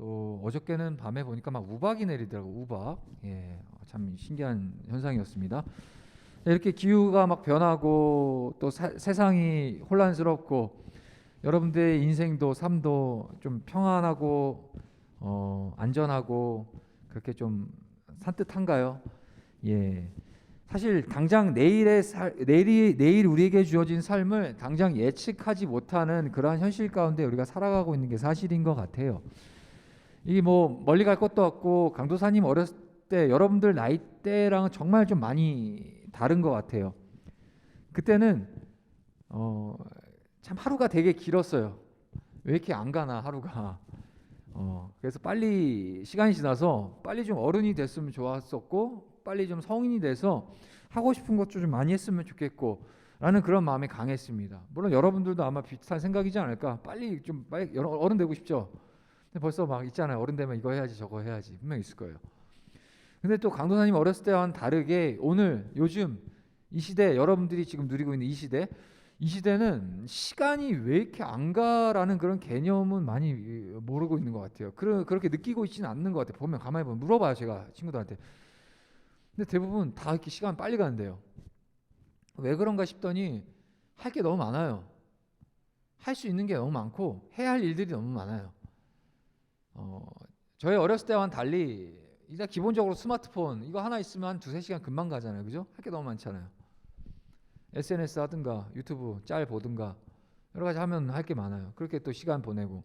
또 어저께는 밤에 보니까 막 우박이 내리더라고 우박. 예, 참 신기한 현상이었습니다. 이렇게 기후가 막 변하고 또 사- 세상이 혼란스럽고 여러분들의 인생도 삶도 좀 평안하고 어, 안전하고 그렇게 좀 산뜻한가요? 예. 사실 당장 내일의 살, 내일이 내일 우리에게 주어진 삶을 당장 예측하지 못하는 그러한 현실 가운데 우리가 살아가고 있는 게 사실인 것 같아요. 이게 뭐 멀리 갈 것도 없고 강도사님 어렸을 때 여러분들 나이 때랑은 정말 좀 많이 다른 것 같아요. 그때는 어, 참 하루가 되게 길었어요. 왜 이렇게 안 가나 하루가. 어, 그래서 빨리 시간이 지나서 빨리 좀 어른이 됐으면 좋았었고 빨리 좀 성인이 돼서 하고 싶은 것좀 많이 했으면 좋겠고 라는 그런 마음이 강했습니다. 물론 여러분들도 아마 비슷한 생각이지 않을까. 빨리 좀 빨리 어른 되고 싶죠. 근데 벌써 막 있잖아요. 어른 되면 이거 해야지 저거 해야지 분명 있을 거예요. 근데 또 강도사님 어렸을 때와는 다르게 오늘 요즘 이 시대 여러분들이 지금 누리고 있는 이 시대 이 시대는 시간이 왜 이렇게 안 가라는 그런 개념은 많이 모르고 있는 것 같아요. 그러, 그렇게 느끼고 있지는 않는 것 같아요. 보면 가만히 보면 물어봐요 제가 친구들한테. 근데 대부분 다 이렇게 시간 빨리 가는데요. 왜 그런가 싶더니 할 게 너무 많아요. 할 수 있는 게 너무 많고 해야 할 일들이 너무 많아요. 어, 저희 어렸을 때와는 달리 일단 기본적으로 스마트폰 이거 하나 있으면 한 두세 시간 금방 가잖아요. 그죠? 할 게 너무 많잖아요. SNS 하든가 유튜브 짤 보든가 여러 가지 하면 할 게 많아요. 그렇게 또 시간 보내고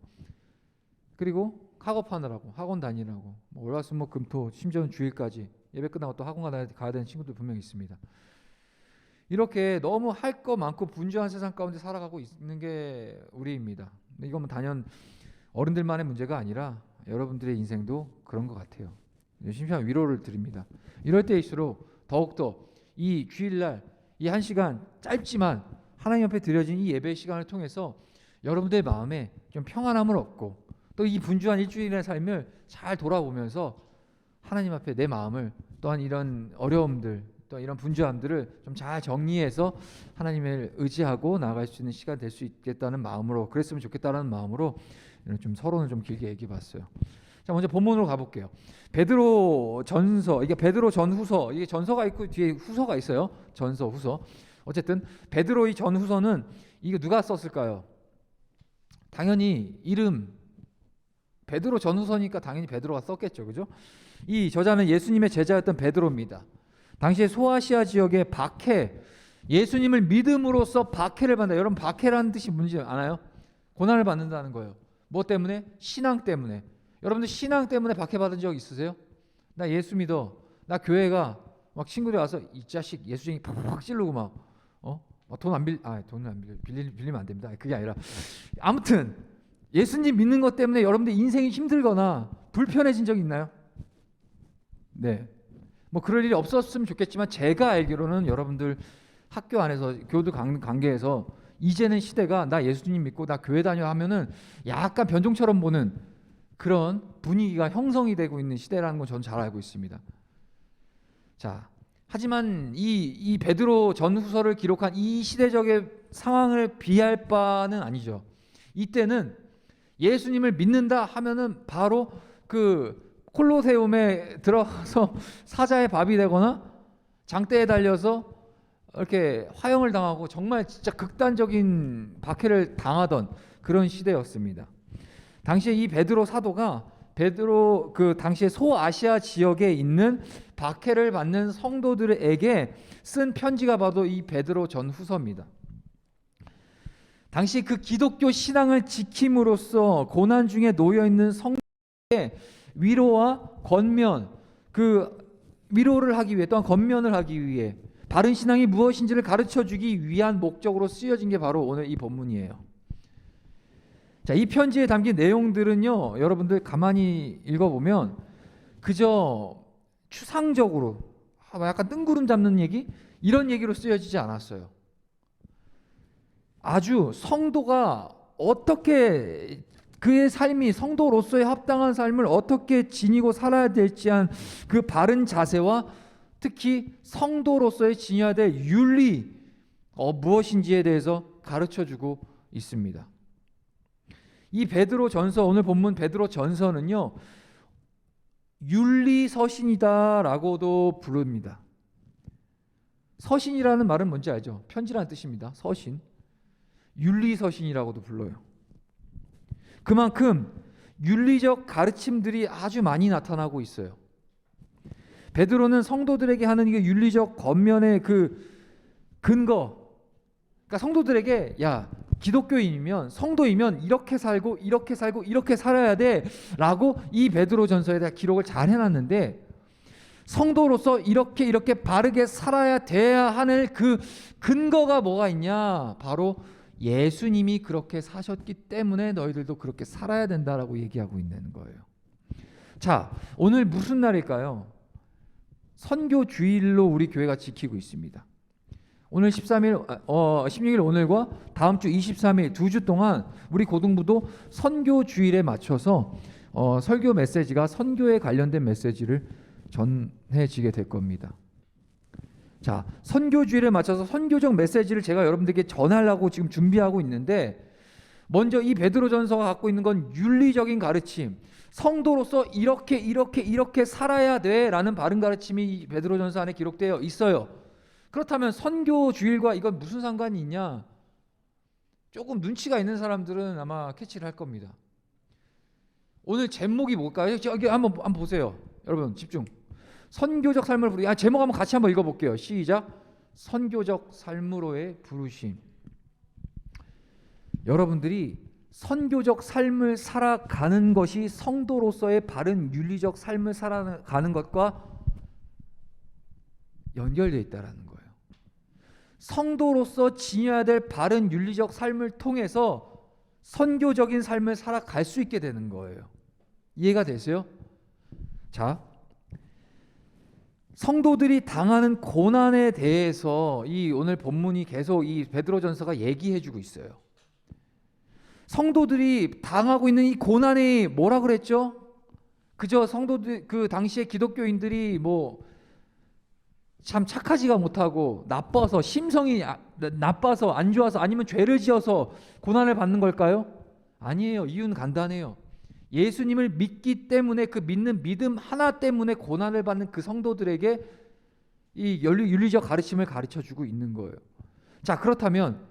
그리고 학업하느라고 학원 다니라고 뭐 월화수목 금토 심지어는 주일까지 예배 끝나고 또 학원 가야, 되는 친구들 분명 있습니다. 이렇게 너무 할 거 많고 분주한 세상 가운데 살아가고 있는 게 우리입니다. 이건 뭐 단연 어른들만의 문제가 아니라 여러분들의 인생도 그런 것 같아요. 심심한 위로를 드립니다. 이럴 때일수록 더욱더 이 주일날 이 한 시간 짧지만 하나님 옆에 드려진 이 예배 시간을 통해서 여러분들의 마음에 좀 평안함을 얻고 또 이 분주한 일주일의 삶을 잘 돌아보면서 하나님 앞에 내 마음을 또한 이런 어려움들 또 이런 분주함들을 좀 잘 정리해서 하나님을 의지하고 나아갈 수 있는 시간 될 수 있겠다는 마음으로 그랬으면 좋겠다는 마음으로 좀 서론을 좀 길게 얘기해 봤어요. 자 먼저 본문으로 가볼게요. 베드로 전서 이게 베드로 전후서 이게 전서가 있고 뒤에 후서가 있어요. 전서 후서. 어쨌든 베드로 이 전후서는 이게 누가 썼을까요? 당연히 이름 베드로 전후서니까 당연히 베드로가 썼겠죠. 그죠? 이 저자는 예수님의 제자였던 베드로입니다. 당시에 소아시아 지역의 박해 예수님을 믿음으로써 박해를 받는다. 여러분 박해라는 뜻이 뭔지 아나요? 고난을 받는다는 거예요. 뭐 때문에? 신앙 때문에. 여러분들 신앙 때문에 박해받은 적 있으세요? 나 예수 믿어. 나 교회가 막 친구들 와서 이 자식 예수쟁이 팍팍 찌르고 막 어? 돈안 빌, 아 돈을 안 빌, 빌리, 빌리면 안 됩니다. 그게 아니라 아무튼 예수님 믿는 것 때문에 여러분들 인생이 힘들거나 불편해진 적 있나요? 네. 뭐 그럴 일이 없었으면 좋겠지만 제가 알기로는 여러분들 학교 안에서 교도 관- 관계에서 이제는 시대가 나 예수님 믿고 나 교회 다녀 하면은 약간 변종처럼 보는 그런 분위기가 형성이 되고 있는 시대라는 건 저는 잘 알고 있습니다. 자, 하지만 이, 이 베드로 전후서를 기록한 이 시대적의 상황을 비할 바는 아니죠. 이때는 예수님을 믿는다 하면은 바로 그 콜로세움에 들어가서 사자의 밥이 되거나 장대에 달려서 이렇게 화형을 당하고 정말 진짜 극단적인 박해를 당하던 그런 시대였습니다. 당시에 이 베드로 사도가 베드로 그 당시에 소아시아 지역에 있는 박해를 받는 성도들에게 쓴 편지가 바로 이 베드로 전 후서입니다. 당시 그 기독교 신앙을 지킴으로써 고난 중에 놓여 있는 성도의 위로와 권면 그 위로를 하기 위해 또한 권면을 하기 위해 바른 신앙이 무엇인지를 가르쳐 주기 위한 목적으로 쓰여진 게 바로 오늘 이 본문이에요. 자, 이 편지에 담긴 내용들은요. 여러분들 가만히 읽어 보면 그저 추상적으로 아, 뭐 약간 뜬구름 잡는 얘기 이런 얘기로 쓰여지지 않았어요. 아주 성도가 어떻게 그의 삶이 성도로서의 합당한 삶을 어떻게 지니고 살아야 될지 한 그 바른 자세와 특히 성도로서의 지녀야 될 윤리 어, 무엇인지에 대해서 가르쳐 주고 있습니다. 이 베드로 전서 오늘 본문 베드로 전서는요. 윤리 서신이다라고도 부릅니다. 서신이라는 말은 뭔지 알죠? 편지라는 뜻입니다. 서신. 윤리 서신이라고도 불러요. 그만큼 윤리적 가르침들이 아주 많이 나타나고 있어요. 베드로는 성도들에게 하는 이게 윤리적 겉면의 그 근거. 그러니까 성도들에게 야 기독교인이면 성도이면 이렇게 살고 이렇게 살고 이렇게 살아야 돼라고 이 베드로 전서에 대한 기록을 잘 해놨는데 성도로서 이렇게 이렇게 바르게 살아야 돼야 하는 그 근거가 뭐가 있냐? 바로 예수님이 그렇게 사셨기 때문에 너희들도 그렇게 살아야 된다라고 얘기하고 있는 거예요. 자, 오늘 무슨 날일까요? 선교 주일로 우리 교회가 지키고 있습니다. 오늘 13일 어 16일 오늘과 다음 주 23일 두 주 동안 우리 고등부도 선교 주일에 맞춰서 어, 설교 메시지가 선교에 관련된 메시지를 전해지게 될 겁니다. 자, 선교 주일에 맞춰서 선교적 메시지를 제가 여러분들에게 전하려고 지금 준비하고 있는데 먼저 이 베드로전서가 갖고 있는 건 윤리적인 가르침, 성도로서 이렇게 이렇게 이렇게 살아야 돼라는 바른 가르침이 이 베드로전서 안에 기록되어 있어요. 그렇다면 선교 주일과 이건 무슨 상관이 있냐? 조금 눈치가 있는 사람들은 아마 캐치를 할 겁니다. 오늘 제목이 뭘까요? 여기 한번 한번 보세요. 여러분 집중. 선교적 삶을 부르. 아 제목 한번 같이 한번 읽어볼게요. 시작. 선교적 삶으로의 부르심. 여러분들이 선교적 삶을 살아가는 것이 성도로서의 바른 윤리적 삶을 살아가는 것과 연결되어 있다라는 거예요. 성도로서 지녀야 될 바른 윤리적 삶을 통해서 선교적인 삶을 살아갈 수 있게 되는 거예요. 이해가 되세요? 자, 성도들이 당하는 고난에 대해서 이 오늘 본문이 계속 이 베드로전서가 얘기해 주고 있어요. 성도들이 당하고 있는 이 고난이 뭐라 그랬죠? 그저 성도들 그 당시에 기독교인들이 뭐 참 착하지가 못하고 나빠서 심성이 아, 나빠서 안 좋아서 아니면 죄를 지어서 고난을 받는 걸까요? 아니에요. 이유는 간단해요. 예수님을 믿기 때문에 그 믿는 믿음 하나 때문에 고난을 받는 그 성도들에게 이 윤리적 가르침을 가르쳐 주고 있는 거예요. 자, 그렇다면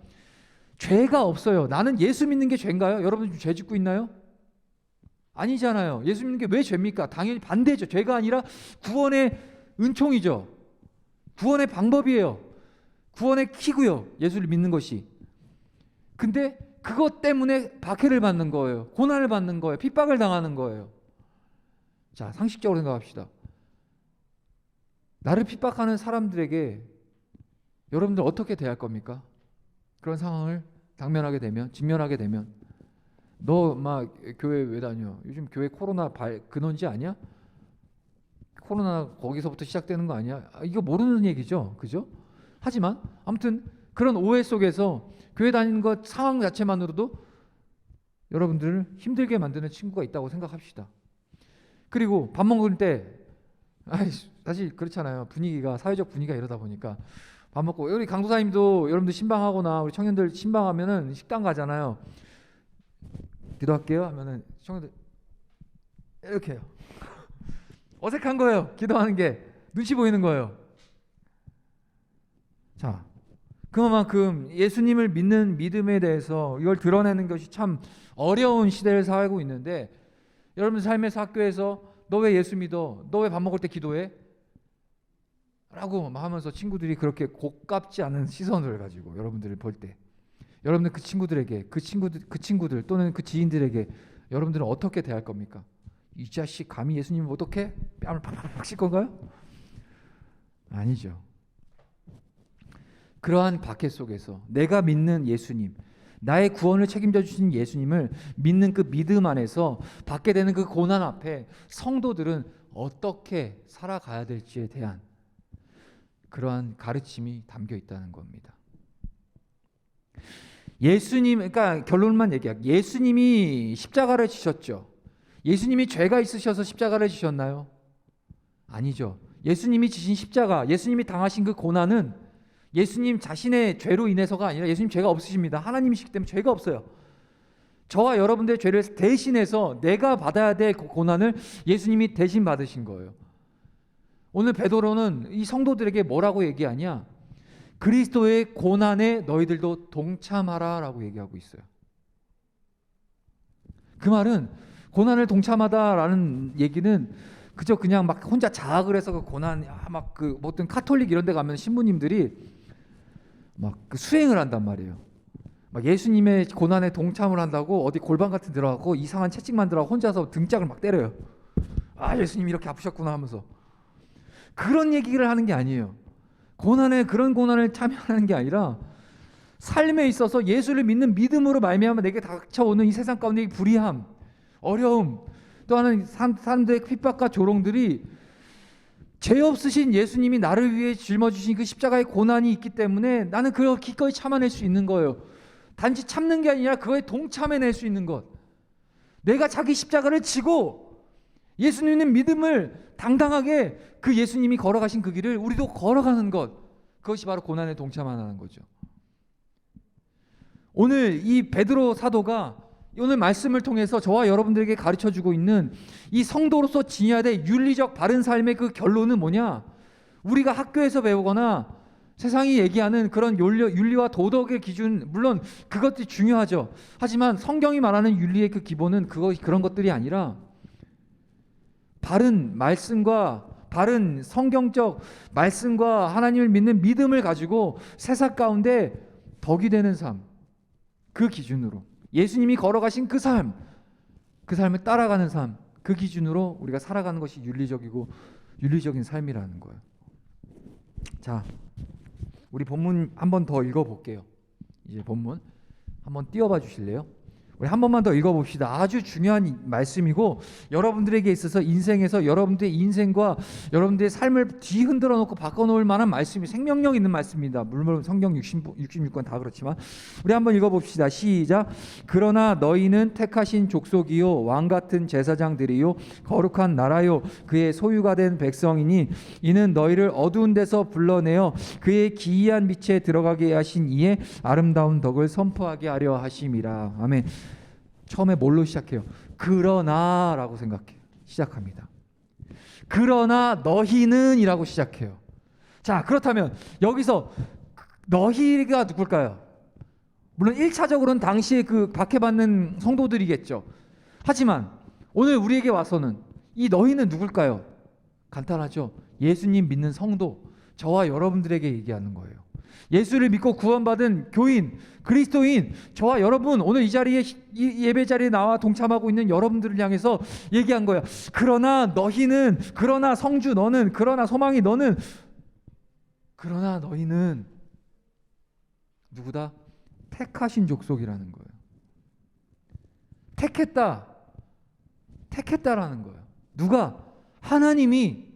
죄가 없어요. 나는 예수 믿는 게 죄인가요? 여러분 죄 짓고 있나요? 아니잖아요. 예수 믿는 게 왜 죄입니까? 당연히 반대죠. 죄가 아니라 구원의 은총이죠. 구원의 방법이에요. 구원의 키고요. 예수를 믿는 것이. 근데 그것 때문에 박해를 받는 거예요. 고난을 받는 거예요. 핍박을 당하는 거예요. 자, 상식적으로 생각합시다. 나를 핍박하는 사람들에게 여러분들 어떻게 대할 겁니까? 그런 상황을 당면하게 되면, 직면하게 되면, 너 막 교회 왜 다녀? 요즘 교회 코로나 발 근원지 아니야? 코로나 거기서부터 시작되는 거 아니야? 아, 이거 모르는 얘기죠, 그죠? 하지만 아무튼 그런 오해 속에서 교회 다니는 것 상황 자체만으로도 여러분들을 힘들게 만드는 친구가 있다고 생각합시다. 그리고 밥 먹을 때 아이, 사실 그렇잖아요. 분위기가 사회적 분위기가 이러다 보니까 밥 먹고 우리 강도사님도 여러분들 신방하거나 우리 청년들 신방하면은 식당 가잖아요. 기도할게요 하면은 청년들 이렇게 해요. 어색한 거예요. 기도하는 게 눈치 보이는 거예요. 자, 그만큼 예수님을 믿는 믿음에 대해서 이걸 드러내는 것이 참 어려운 시대를 살고 있는데 여러분 삶에서 학교에서 너 왜 예수 믿어? 너 왜 밥 먹을 때 기도해? 라고 하면서 친구들이 그렇게 고깝지 않은 시선을 가지고 여러분들을 볼 때 여러분들 그 친구들에게 그 친구들 그 친구들 또는 그 지인들에게 여러분들은 어떻게 대할 겁니까? 이 자식 감히 예수님을 어떻게 뺨을 팍팍팍 칠 건가요? 아니죠. 그러한 박해 속에서 내가 믿는 예수님, 나의 구원을 책임져 주신 예수님을 믿는 그 믿음 안에서 받게 되는 그 고난 앞에 성도들은 어떻게 살아가야 될지에 대한 그러한 가르침이 담겨 있다는 겁니다. 예수님, 그러니까 결론만 얘기할게요. 예수님이 십자가를 지셨죠. 예수님이 죄가 있으셔서 십자가를 지셨나요? 아니죠. 예수님이 지신 십자가, 예수님이 당하신 그 고난은 예수님 자신의 죄로 인해서가 아니라 예수님 죄가 없으십니다. 하나님이시기 때문에 죄가 없어요. 저와 여러분들의 죄를 대신해서 내가 받아야 될그 고난을 예수님이 대신 받으신 거예요. 오늘 베드로는 이 성도들에게 뭐라고 얘기하냐? 그리스도의 고난에 너희들도 동참하라라고 얘기하고 있어요. 그 말은 고난을 동참하다라는 얘기는 그저 그냥 막 혼자 자학을 해서 그 고난 막그 어떤 카톨릭 이런 데 가면 신부님들이 막 그 수행을 한단 말이에요. 막 예수님의 고난에 동참을 한다고 어디 골방 같은 데 들어가고 이상한 채찍 만들어 혼자서 등짝을 막 때려요. 아 예수님 이렇게 아프셨구나 하면서 그런 얘기를 하는 게 아니에요. 고난에 그런 고난을 참여하는 게 아니라 삶에 있어서 예수를 믿는 믿음으로 말미암아 내게 닥쳐오는 이 세상 가운데 이 불의함, 어려움, 또 하나는 사람- 사람들의 핍박과 조롱들이 죄 없으신 예수님이 나를 위해 짊어지신 그 십자가의 고난이 있기 때문에 나는 그걸 기꺼이 참아낼 수 있는 거예요. 단지 참는 게 아니라 그거에 동참해낼 수 있는 것. 내가 자기 십자가를 지고 예수님의 믿음을 당당하게 그 예수님이 걸어가신 그 길을 우리도 걸어가는 것. 그것이 바로 고난에 동참하는 거죠. 오늘 이 베드로 사도가 오늘 말씀을 통해서 저와 여러분들에게 가르쳐 주고 있는 이 성도로서 지녀야 될 윤리적 바른 삶의 그 결론은 뭐냐? 우리가 학교에서 배우거나 세상이 얘기하는 그런 윤리, 윤리와 도덕의 기준 물론 그것도 중요하죠. 하지만 성경이 말하는 윤리의 그 기본은 그거 그런 것들이 아니라 바른 말씀과 바른 성경적 말씀과 하나님을 믿는 믿음을 가지고 세상 가운데 덕이 되는 삶. 그 기준으로 예수님이 걸어가신 그 삶, 그 삶을 따라가는 삶, 그 기준으로 우리가 살아가는 것이 윤리적이고 윤리적인 삶이라는 거예요. 자, 우리 본문 한 번 더 읽어볼게요. 이제 본문 한번 띄워봐 주실래요? 우리 한 번만 더 읽어봅시다. 아주 중요한 이- 말씀이고 여러분들에게 있어서 인생에서 여러분들의 인생과 여러분들의 삶을 뒤흔들어 놓고 바꿔놓을 만한 말씀이 생명력 있는 말씀입니다. 물론 성경 60, 66권 다 그렇지만 우리 한번 읽어봅시다. 시작. 그러나 너희는 택하신 족속이요 왕 같은 제사장들이요 거룩한 나라요 그의 소유가 된 백성이니 이는 너희를 어두운 데서 불러내어 그의 기이한 빛에 들어가게 하신 이의 아름다운 덕을 선포하게 하려 하심이라. 아멘. 처음에 뭘로 시작해요? 그러나라고 생각해요. 시작합니다. 그러나 너희는이라고 시작해요. 자, 그렇다면 여기서 너희가 누굴까요? 물론 1차적으로는 당시에 그 박해받는 성도들이겠죠. 하지만 오늘 우리에게 와서는 이 너희는 누굴까요? 간단하죠. 예수님 믿는 성도, 저와 여러분들에게 얘기하는 거예요. 예수를 믿고 구원받은 교인, 그리스도인, 저와 여러분 오늘 이 자리에 이 예배 자리에 나와 동참하고 있는 여러분들을 향해서 얘기한 거예요. 그러나 너희는, 그러나 성주 너는, 그러나 소망이 너는, 그러나 너희는 누구다? 택하신 족속이라는 거예요. 택했다. 택했다라는 거예요. 누가? 하나님이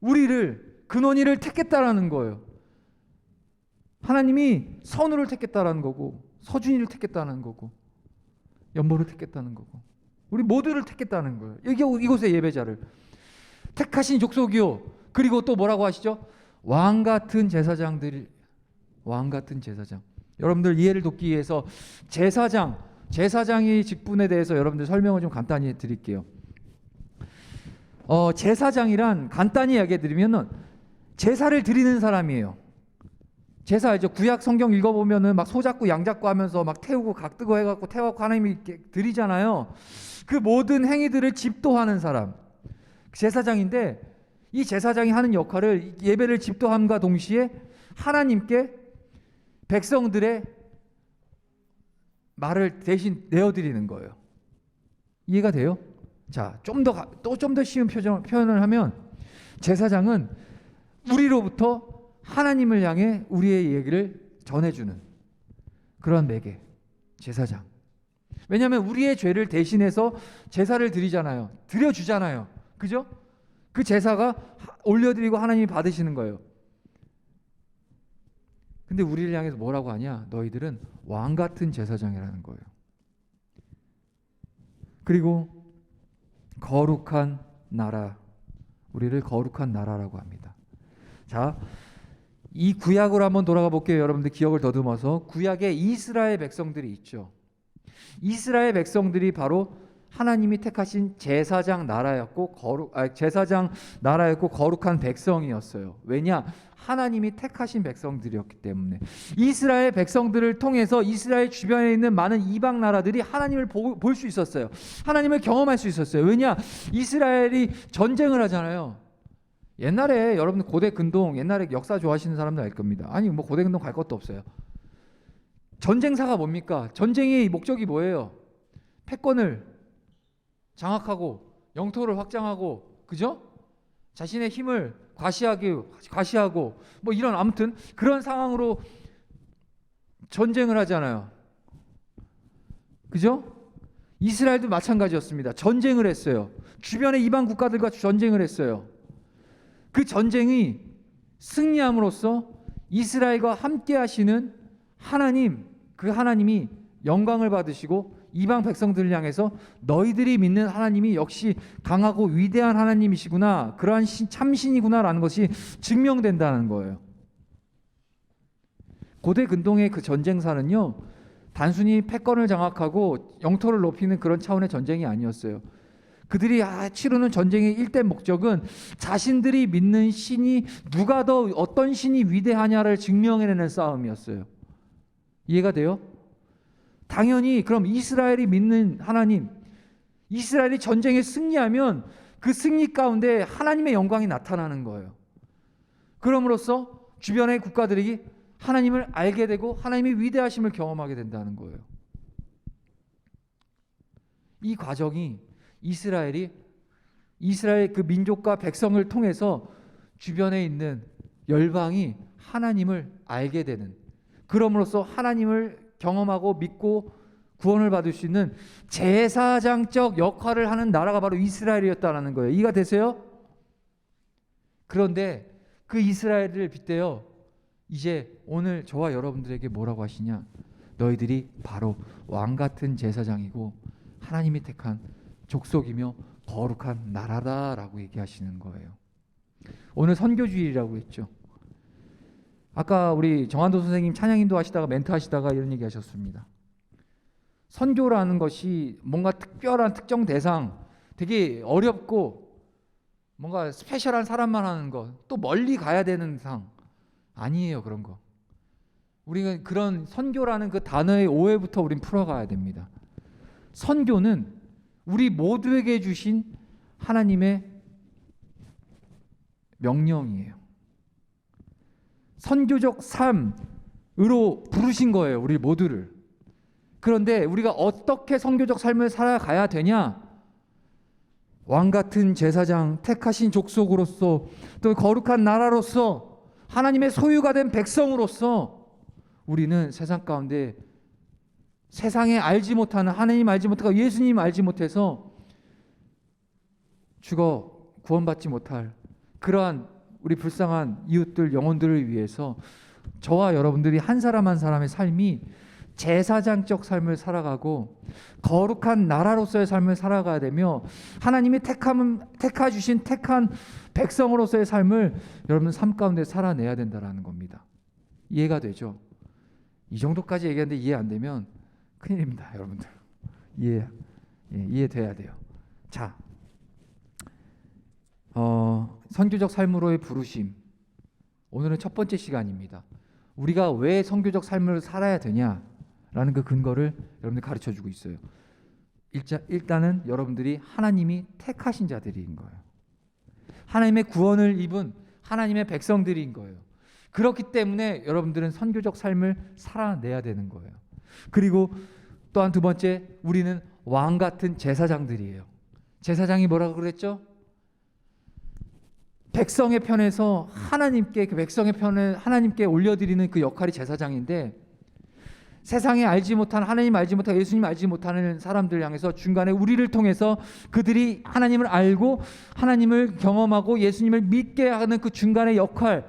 우리를 근원이를 택했다라는 거예요. 하나님이 선우를 택했다라는 거고 서준이를 택했다는 거고 연보를 택했다는 거고 우리 모두를 택했다는 거예요. 여기 이곳의 예배자를 택하신 족속이요. 그리고 또 뭐라고 하시죠? 왕 같은 제사장들이 왕 같은 제사장. 여러분들 이해를 돕기 위해서 제사장 제사장의 직분에 대해서 여러분들 설명을 좀 간단히 드릴게요. 어, 제사장이란 간단히 이야기해 드리면은 제사를 드리는 사람이에요. 제사 알죠? 구약 성경 읽어보면은 막 소 잡고 양 잡고 하면서 막 태우고 각 뜨고 해갖고 태워갖고 하나님이 드리잖아요. 그 모든 행위들을 집도하는 사람 제사장인데 이 제사장이 하는 역할을 예배를 집도함과 동시에 하나님께 백성들의 말을 대신 내어드리는 거예요. 이해가 돼요? 자, 좀 더 또 좀 더 쉬운 표정, 표현을 하면 제사장은 우리로부터 하나님을 향해 우리의 얘기를 전해주는 그런 매개, 제사장. 왜냐하면 우리의 죄를 대신해서 제사를 드리잖아요. 드려주잖아요. 그죠? 그 제사가 하- 올려드리고 하나님이 받으시는 거예요. 근데 우리를 향해서 뭐라고 하냐? 너희들은 왕 같은 제사장이라는 거예요. 그리고 거룩한 나라, 우리를 거룩한 나라라고 합니다. 자, 이 구약으로 한번 돌아가 볼게요. 여러분들 기억을 더듬어서 구약에 이스라엘 백성들이 있죠. 이스라엘 백성들이 바로 하나님이 택하신 제사장 나라였고 거룩 아, 제사장 나라였고 거룩한 백성이었어요. 왜냐? 하나님이 택하신 백성들이었기 때문에 이스라엘 백성들을 통해서 이스라엘 주변에 있는 많은 이방 나라들이 하나님을 볼 수 있었어요. 하나님을 경험할 수 있었어요. 왜냐? 이스라엘이 전쟁을 하잖아요. 옛날에 여러분 고대 근동 옛날에 역사 좋아하시는 사람들 알 겁니다. 아니 뭐 고대 근동 갈 것도 없어요. 전쟁사가 뭡니까? 전쟁의 목적이 뭐예요? 패권을 장악하고 영토를 확장하고 그죠? 자신의 힘을 과시하기 과시하고 뭐 이런 아무튼 그런 상황으로 전쟁을 하잖아요. 그죠? 이스라엘도 마찬가지였습니다. 전쟁을 했어요. 주변의 이방 국가들과 전쟁을 했어요. 그 전쟁이 승리함으로써 이스라엘과 함께 하시는 하나님, 그 하나님이 영광을 받으시고 이방 백성들을 향해서 너희들이 믿는 하나님이 역시 강하고 위대한 하나님이시구나. 그러한 신, 참신이구나라는 것이 증명된다는 거예요. 고대 근동의 그 전쟁사는요. 단순히 패권을 장악하고 영토를 높이는 그런 차원의 전쟁이 아니었어요. 그들이 아, 치르는 전쟁의 일대 목적은 자신들이 믿는 신이 누가 더 어떤 신이 위대하냐를 증명해내는 싸움이었어요. 이해가 돼요? 당연히 그럼 이스라엘이 믿는 하나님, 이스라엘이 전쟁에 승리하면 그 승리 가운데 하나님의 영광이 나타나는 거예요. 그럼으로써 주변의 국가들이 하나님을 알게 되고 하나님의 위대하심을 경험하게 된다는 거예요. 이 과정이 이스라엘이 이스라엘 그 민족과 백성을 통해서 주변에 있는 열방이 하나님을 알게 되는 그럼으로써 하나님을 경험하고 믿고 구원을 받을 수 있는 제사장적 역할을 하는 나라가 바로 이스라엘이었다라는 거예요. 이해가 되세요? 그런데 그 이스라엘을 빗대어 이제 오늘 저와 여러분들에게 뭐라고 하시냐? 너희들이 바로 왕 같은 제사장이고 하나님이 택한 족속이며 거룩한 나라다라고 얘기하시는 거예요. 오늘 선교주일이라고 했죠. 아까 우리 정한도 선생님 찬양인도 하시다가 멘트 하시다가 이런 얘기 하셨습니다. 선교라는 것이 뭔가 특별한 특정 대상, 되게 어렵고 뭔가 스페셜한 사람만 하는 것, 또 멀리 가야 되는 상 아니에요 그런 거. 우리가 그런 선교라는 그 단어의 오해부터 우린 풀어가야 됩니다. 선교는 우리 모두에게 주신 하나님의 명령이에요. 선교적 삶으로 부르신 거예요, 우리 모두를. 그런데 우리가 어떻게 선교적 삶을 살아가야 되냐? 왕 같은 제사장, 택하신 족속으로서 또 거룩한 나라로서 하나님의 소유가 된 백성으로서 우리는 세상 가운데 세상에 알지 못하는 하나님 알지 못하고 예수님 알지 못해서 죽어 구원받지 못할 그러한 우리 불쌍한 이웃들 영혼들을 위해서 저와 여러분들이 한 사람 한 사람의 삶이 제사장적 삶을 살아가고 거룩한 나라로서의 삶을 살아가야 되며 하나님이 택함은 택하 주신 택한 백성으로서의 삶을 여러분 삶 가운데 살아내야 된다라는 겁니다. 이해가 되죠? 이 정도까지 얘기하는데 이해 안 되면 큰일입니다, 여러분들. 이해 예, 이해돼야 돼요. 자, 어, 선교적 삶으로의 부르심. 오늘은 첫 번째 시간입니다. 우리가 왜 선교적 삶을 살아야 되냐라는 그 근거를 여러분들 가르쳐 주고 있어요. 일자, 일단은 여러분들이 하나님이 택하신 자들인 거예요. 하나님의 구원을 입은 하나님의 백성들인 거예요. 그렇기 때문에 여러분들은 선교적 삶을 살아내야 되는 거예요. 그리고 또한 두 번째, 우리는 왕 같은 제사장들이에요. 제사장이 뭐라고 그랬죠? 백성의 편에서 하나님께 그 백성의 편을 하나님께 올려드리는 그 역할이 제사장인데 세상에 알지 못한 하나님 알지 못하고 예수님 알지 못하는 사람들 향해서 중간에 우리를 통해서 그들이 하나님을 알고 하나님을 경험하고 예수님을 믿게 하는 그 중간의 역할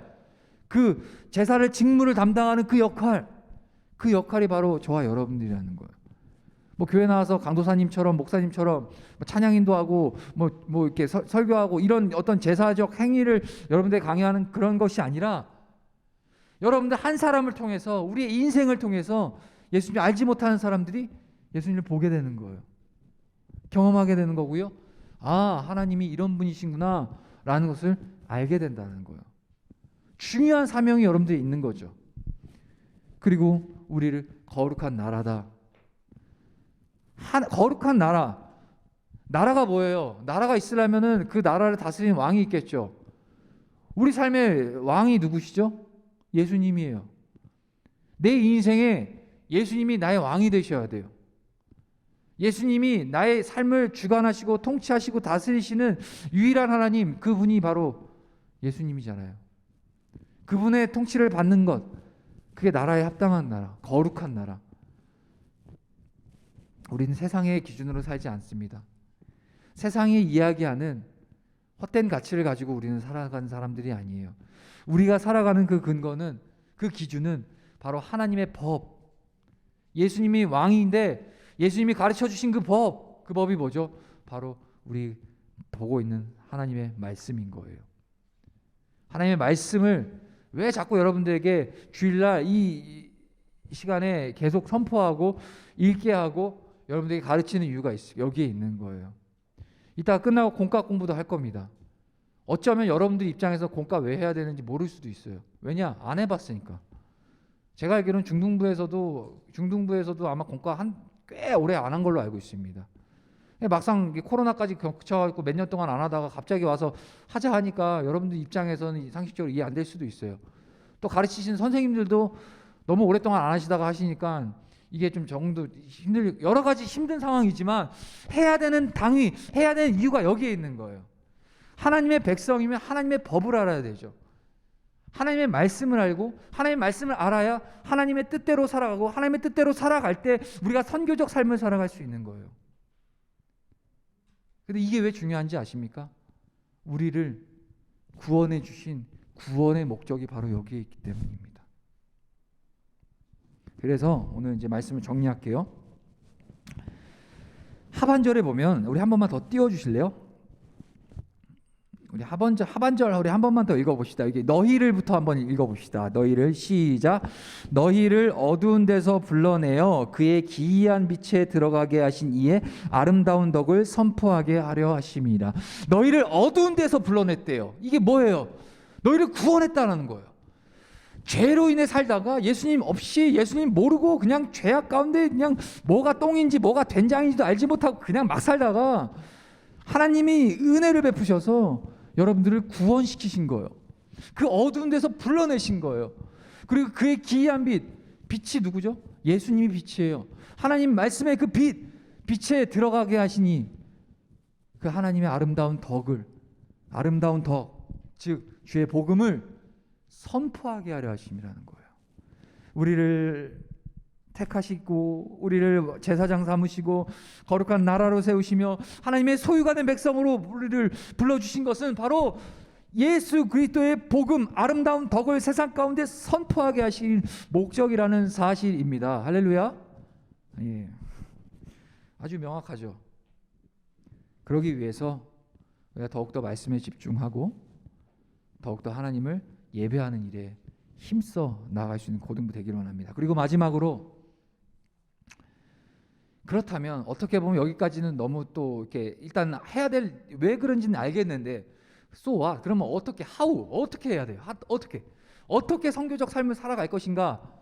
그 제사를 직무를 담당하는 그 역할 그 역할이 바로 저와 여러분들이라는 거예요. 뭐 교회 나와서 강도사님처럼 목사님처럼 뭐 찬양인도 하고 뭐, 뭐 이렇게 서, 설교하고 이런 어떤 제사적 행위를 여러분들 강요하는 그런 것이 아니라 여러분들 한 사람을 통해서 우리의 인생을 통해서 예수님 알지 못하는 사람들이 예수님을 보게 되는 거예요. 경험하게 되는 거고요. 아, 하나님이 이런 분이신구나 라는 것을 알게 된다는 거예요. 중요한 사명이 여러분들이 있는 거죠. 그리고 우리를 거룩한 나라다. 한, 거룩한 나라. 나라가 뭐예요? 나라가 있으려면은 그 나라를 다스리는 왕이 있겠죠. 우리 삶의 왕이 누구시죠? 예수님이에요. 내 인생에 예수님이 나의 왕이 되셔야 돼요. 예수님이 나의 삶을 주관하시고 통치하시고 다스리시는 유일한 하나님, 그분이 바로 예수님이잖아요. 그분의 통치를 받는 것, 그게 나라에 합당한 나라, 거룩한 나라. 우리는 세상의 기준으로 살지 않습니다. 세상이 이야기하는 헛된 가치를 가지고 우리는 살아간 사람들이 아니에요. 우리가 살아가는 그 근거는 그 기준은 바로 하나님의 법. 예수님이 왕인데 예수님이 가르쳐 주신 그 법, 그 법이 뭐죠? 바로 우리 보고 있는 하나님의 말씀인 거예요. 하나님의 말씀을 왜 자꾸 여러분들에게 주일날 이 시간에 계속 선포하고 읽게 하고 여러분들에게 가르치는 이유가 있, 여기에 있는 거예요. 이따 끝나고 공과 공부도 할 겁니다. 어쩌면 여러분들 입장에서 공과 왜 해야 되는지 모를 수도 있어요. 왜냐? 안 해봤으니까. 제가 알기로는 중등부에서도 중등부에서도 아마 공과 한 꽤 오래 안 한 걸로 알고 있습니다. 막상 코로나까지 겹쳐가지고 몇 년 동안 안 하다가 갑자기 와서 하자 하니까 여러분들 입장에서는 상식적으로 이해 안 될 수도 있어요. 또 가르치시는 선생님들도 너무 오랫동안 안 하시다가 하시니까 이게 좀 정도 힘들 여러 가지 힘든 상황이지만 해야 되는 당위 해야 되는 이유가 여기에 있는 거예요. 하나님의 백성이면 하나님의 법을 알아야 되죠. 하나님의 말씀을 알고 하나님의 말씀을 알아야 하나님의 뜻대로 살아가고 하나님의 뜻대로 살아갈 때 우리가 선교적 삶을 살아갈 수 있는 거예요. 근데 이게 왜 중요한지 아십니까? 우리를 구원해 주신 구원의 목적이 바로 여기에 있기 때문입니다. 그래서 오늘 이제 말씀을 정리할게요. 하반절에 보면 우리 한 번만 더 띄워 주실래요? 우리 하반절 하반절 우리 한 번만 더 읽어 봅시다. 이게 너희를부터 한번 읽어 봅시다. 너희를 시작. 너희를 어두운 데서 불러내어 그의 기이한 빛에 들어가게 하신 이의 아름다운 덕을 선포하게 하려 하심이라. 너희를 어두운 데서 불러냈대요. 이게 뭐예요? 너희를 구원했다는 거예요. 죄로 인해 살다가 예수님 없이 예수님 모르고 그냥 죄악 가운데 그냥 뭐가 똥인지 뭐가 된장인지도 알지 못하고 그냥 막 살다가 하나님이 은혜를 베푸셔서 여러분들을 구원시키신 거예요. 그 어두운 데서 불러내신 거예요. 그리고 그의 기이한 빛, 빛이 누구죠? 예수님이 빛이에요. 하나님 말씀의 그 빛, 빛에 들어가게 하시니 그 하나님의 아름다운 덕을, 아름다운 덕, 즉 주의 복음을 선포하게 하려 하심이라는 거예요. 우리를 택하시고 우리를 제사장 삼으시고 거룩한 나라로 세우시며 하나님의 소유가 된 백성으로 우리를 불러 주신 것은 바로 예수 그리스도의 복음 아름다운 덕을 세상 가운데 선포하게 하신 목적이라는 사실입니다. 할렐루야. 예. 아주 명확하죠. 그러기 위해서 우리가 더욱더 말씀에 집중하고 더욱더 하나님을 예배하는 일에 힘써 나아갈 수 있는 고등부 되기를 원합니다. 그리고 마지막으로 그렇다면 어떻게 보면 여기까지는 너무 또 이렇게 일단 해야 될 왜 그런지는 알겠는데 쏘와 그러면 어떻게 하우 어떻게 해야 돼요? 하, 어떻게 어떻게 성교적 삶을 살아갈 것인가?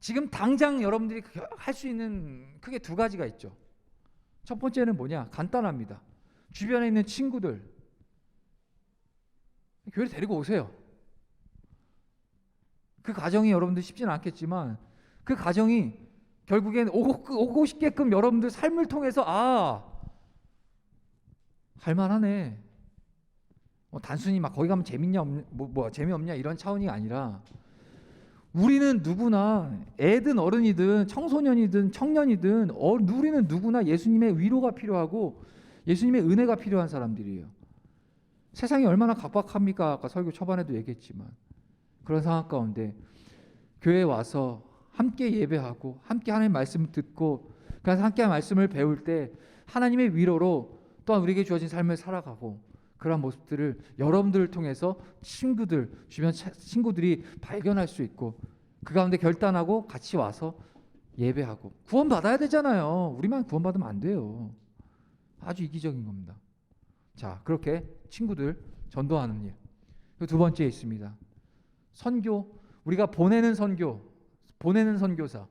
지금 당장 여러분들이 할 수 있는 크게 두 가지가 있죠. 첫 번째는 뭐냐? 간단합니다. 주변에 있는 친구들 교회를 데리고 오세요. 그 가정이 여러분들 쉽지는 않겠지만 그 가정이 결국엔 오고, 오고 싶게끔 여러분들 삶을 통해서 아 할만하네. 뭐 단순히 막 거기 가면 재밌냐 뭐, 뭐 재미없냐 이런 차원이 아니라 우리는 누구나 애든 어른이든 청소년이든 청년이든 어, 우리는 누구나 예수님의 위로가 필요하고 예수님의 은혜가 필요한 사람들이에요. 세상이 얼마나 각박합니까? 아까 설교 초반에도 얘기했지만 그런 상황 가운데 교회에 와서 함께 예배하고 함께 하나님의 말씀을 듣고 그래서 함께 말씀을 배울 때 하나님의 위로로 또한 우리에게 주어진 삶을 살아가고 그런 모습들을 여러분들을 통해서 친구들 주변 친구들이 발견할 수 있고 그 가운데 결단하고 같이 와서 예배하고 구원 받아야 되잖아요. 우리만 구원 받으면 안 돼요. 아주 이기적인 겁니다. 자, 그렇게 친구들 전도하는 일. 그리고 두 번째 있습니다. 선교 우리가 보내는 선교 보내는 선교사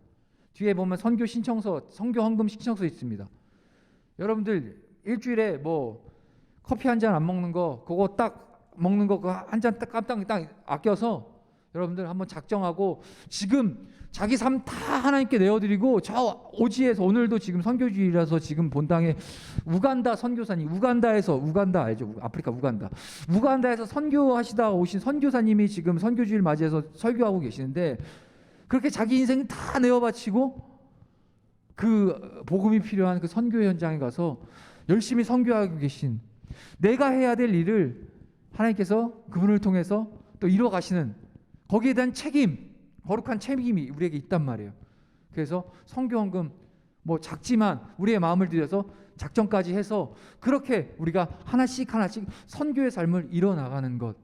뒤에 보면 선교 신청서 선교 헌금 신청서 있습니다. 여러분들 일주일에 뭐 커피 한 잔 안 먹는 거 그거 딱 먹는 거 한 잔 딱 깜딱 딱 아껴서 여러분들 한번 작정하고 지금 자기 삶 다 하나님께 내어드리고 저 오지에서 오늘도 지금 선교주의라서 지금 본당에 우간다 선교사님 우간다에서 우간다 알죠? 우- 아프리카 우간다. 우간다에서 선교하시다 오신 선교사님이 지금 선교주의를 맞이해서 설교하고 계시는데 그렇게 자기 인생 다 내어바치고 그 복음이 필요한 그 선교 현장에 가서 열심히 선교하고 계신 내가 해야 될 일을 하나님께서 그분을 통해서 또 이루어 가시는 거기에 대한 책임 거룩한 책임이 우리에게 있단 말이에요. 그래서 선교헌금 뭐 작지만 우리의 마음을 들여서 작정까지 해서 그렇게 우리가 하나씩 하나씩 선교의 삶을 이뤄 나가는 것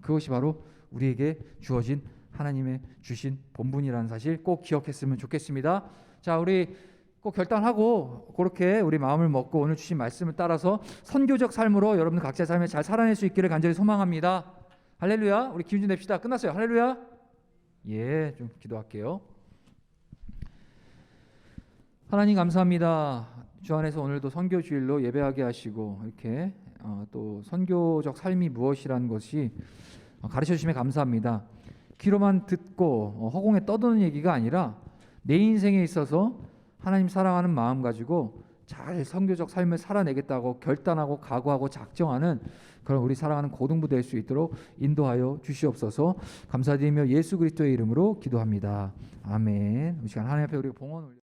그것이 바로 우리에게 주어진 하나님의 주신 본분이라는 사실 꼭 기억했으면 좋겠습니다. 자, 우리 꼭 결단하고 그렇게 우리 마음을 먹고 오늘 주신 말씀을 따라서 선교적 삶으로 여러분 각자의 삶을 잘 살아낼 수 있기를 간절히 소망합니다. 할렐루야. 우리 기운 좀 냅시다. 끝났어요. 할렐루야. 예, 좀 기도할게요. 하나님 감사합니다. 주 안에서 오늘도 선교 주일로 예배하게 하시고 이렇게 어, 또 선교적 삶이 무엇이라는 것이 어, 가르쳐 주심에 감사합니다. 귀로만 듣고 어, 허공에 떠도는 얘기가 아니라 내 인생에 있어서 하나님 사랑하는 마음 가지고 잘 선교적 삶을 살아내겠다고 결단하고 각오하고 작정하는 그런 우리 사랑하는 고등부 될 수 있도록 인도하여 주시옵소서. 감사드리며 예수 그리스도의 이름으로 기도합니다. 아멘. 이 시간 하나님 앞에 우리가 봉헌 올려